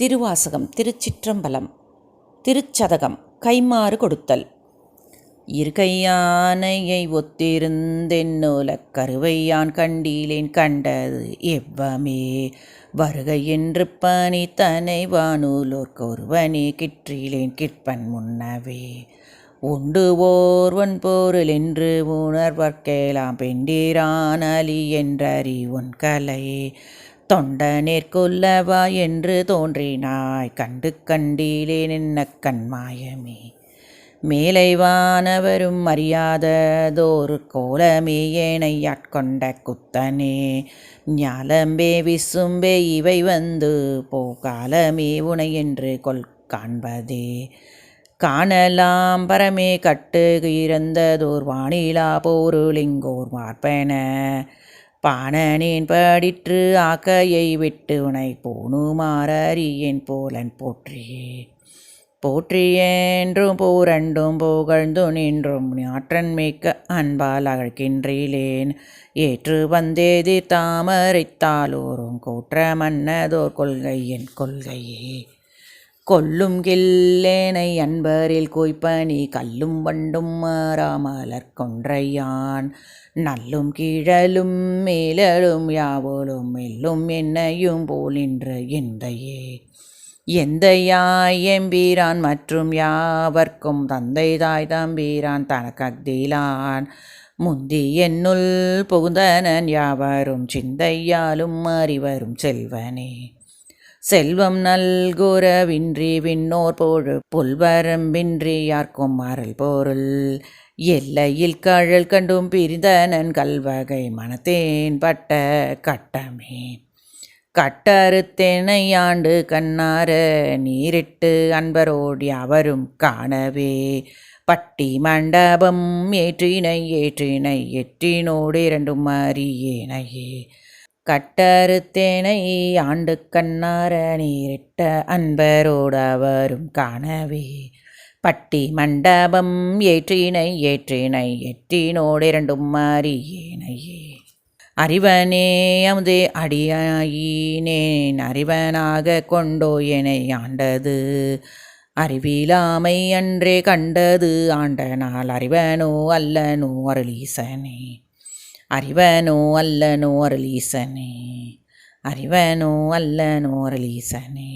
திருவாசகம் திருச்சிற்றம்பலம் திருச்சதகம் கைமாறு கொடுத்தல். இருக்கையானையை ஒத்திருந்தென்னோலக் கருவையான் கண்டீலேன் கண்டது எவ்வமே. வருகை என்று பணி தனை வானூலோர்க்கு ஒருவனே கிற்றிலேன் கிற்பன் முன்னவே. உண்டு ஓர்வன் போரில் என்று உணர்வர்க்கேலாம் பெண்டிரான் அலி என்றறி உன் கலை தொண்ட நேர்கொல்லவா என்று தோன்றினாய். கண்டு கண்டீலே நின்ன கண்மாயமே. மேலைவானவரும் அறியாததோர் கோலமே ஏனையாட்கொண்ட குத்தனே. ஞாலம்பே விசும்பே இவை வந்து போகாலமே உனை என்று கொல் காண்பதே. காணலாம் பரமே கட்டு இறந்ததோர் வானிலா போருளிங்கோர் மார்பென. பாணனின் படிற்று ஆக்கையை விட்டு உனை போனுமாறியேன் போலன் போற்றியே போற்றியென்றும் போரண்டும் புகழ்ந்து நின்றும் ஆற்றன் மிக்க அன்பால் அகழ்கின்றேன் ஏற்று வந்தேதி தாமரைத்தாலோரும் கூற்ற மன்னதோர் கொள்கை என் கொள்கையே. கொல்லும் கில்லேனை அன்பரில் கொய்ப்பனி கல்லும் வண்டும் மாறாமலர் கொன்றையான். நல்லும் கீழலும் மேலலும் யாவலும் மெல்லும் என்னையும் போல் நின்ற எந்தையே. எந்தையாய் எம்பீரான் மற்றும் யாவர்க்கும் தந்தை தாய் தம்பீரான் தனக்கக்திலான். முந்தி என்னுள் புகுந்தனன் யாவரும் சிந்தையாலும் அறிவரும் செல்வனே. செல்வம் நல்குறவின்றி விண்ணோர் போழு புல்வரம்பின்றி யார்க்கும் மாறல் பொருள். எல்லையில் கழல் கண்டும் பிரிந்தனன் கல்வகை மனத்தேன் பட்ட கட்டமே. கட்டறுத்தெனையாண்டு கண்ணார நீரிட்டு அன்பரோடி அவரும் காணவே. பட்டி மண்டபம் ஏற்றினை ஏற்றினை எற்றினோடு இரண்டும் அறியேனையே கட்டறுத்தேனை ஆண்டு கண்ணார நீரிட்ட அன்பரோடு அவரும் காணவே. பட்டி மண்டபம் ஏற்றினை ஏற்றினை எட்டினோடு இரண்டும் அறியேனையே அறிவனே அமுதே அடியாயினேன் அறிவனாக கொண்டோ என ஆண்டது. அறிவிலாமை அன்றே கண்டது ஆண்டனால் அறிவனோ அல்லனோ அருளீசனே. அறிவனோ அல்லனோ அருளீசனே அறிவனோ அல்லனோ அருளீசனே